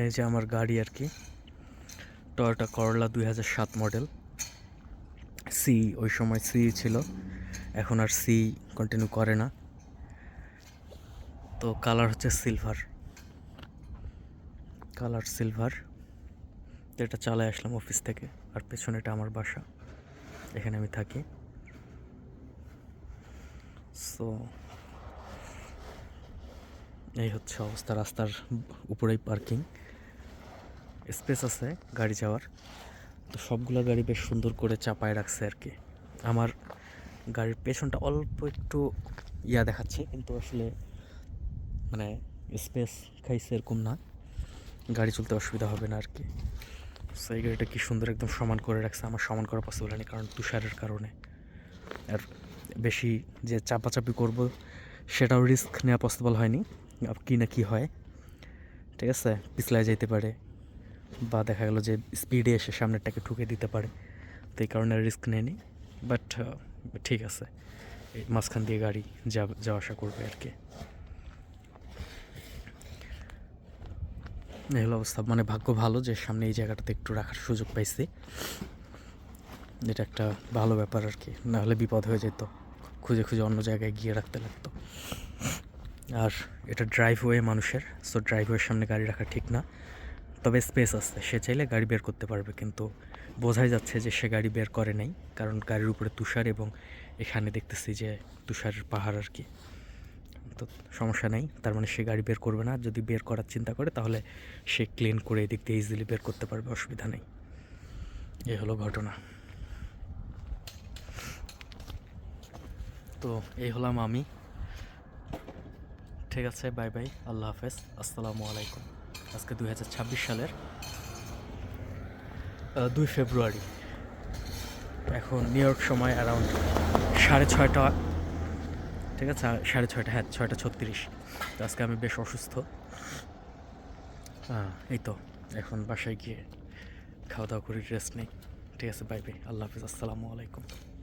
এই যে আমার গাড়ি আর কি। টয়োটা করলা দুই হাজার সাত মডেল সি ওই সময় সি ছিল। এখন আর সি কন্টিনিউ করে না। তো কালার হচ্ছে সিলভার কালার সিলভার তো এটা চালায় আসলাম অফিস থেকে। আর পেছনে এটা আমার বাসা। এখানে আমি থাকি। সো এই হচ্ছে অবস্থা। রাস্তার উপরেই পার্কিং স্পেস আছে গাড়ি যাওয়ার। তো সবগুলো গাড়ি বেশ সুন্দর করে চাপায় রাখছে আর কি। আমার গাড়ির পেছনটা অল্প একটু ইয়া দেখাচ্ছে, কিন্তু আসলে মানে স্পেস খাইছে এরকম না। গাড়ি চলতে অসুবিধা হবে না আর কি। সেই গাড়িটা কি সুন্দর একদম সমান করে রাখছে, আমার সমান করা পসিবল হয়নি, কারণ তুষারের কারণে। আর বেশি যে চাপাচাপি করব, সেটাও রিস্ক নেওয়া পসিবল হয়নি কি না কি হয়। ঠিক আছে? পিছলায় যেতে পারে। বা দেখা গেল যে স্পিডে এসে সামনেরটাকে ঠুকে দিতে পারে। তো এই কারণে রিস্ক নেয়নি। বাট ঠিক আছে। মাঝখান দিয়ে গাড়ি যা, যাওয়া আসা করবে আর কি। এই হলো অবস্থা। মানে ভাগ্য ভালো যে সামনে এই জায়গাটাতে একটু রাখার সুযোগ পাইছি। এটা একটা ভালো ব্যাপার আর কি। নাহলে বিপদ হয়ে যেত। খুঁজে খুঁজে অন্য জায়গায় গিয়ে রাখতে লাগতো। আর এটা ড্রাইভওয়ে মানুষের। সো ড্রাইভওয়ের সামনে গাড়ি রাখা ঠিক না। তবে স্পেস আছে, সে চাইলে গাড়ি বের করতে পারবে, কিন্তু বোঝাই যাচ্ছে যে সে গাড়ি বের করে নাই, কারণ গাড়ির উপরে তুষার এবং এখানে দেখতেছি যে তুষারের পাহাড় আর কি। তো সমস্যা নেই, তার মানে সে গাড়ি বের করবে না, যদি বের করার চিন্তা করে তাহলে সে ক্লিন করে এদিক দিয়ে ইজিলি বের করতে পারবে, অসুবিধা নেই। এই হলো ঘটনা। তো এই হলাম আমি। ঠিক আছে বাই বাই আল্লাহ হাফেজ, আসসালামু আলাইকুম। আজকে দুই হাজার ছাব্বিশ সালের দুই ফেব্রুয়ারি। এখন নিউ ইয়র্ক সময় অ্যারাউন্ড সাড়ে ছয়টা ঠিক আছে? সাড়ে ছয়টা হ্যাঁ ছয়টা ছত্রিশ। তো আজকে আমি বেশ অসুস্থ। আহ, এই তো এখন বাসায় গিয়ে খাওয়া দাওয়া করি রেস্ট নেই। ঠিক আছে বাই বাই আল্লাহ হাফিজ আসসালামু আলাইকুম।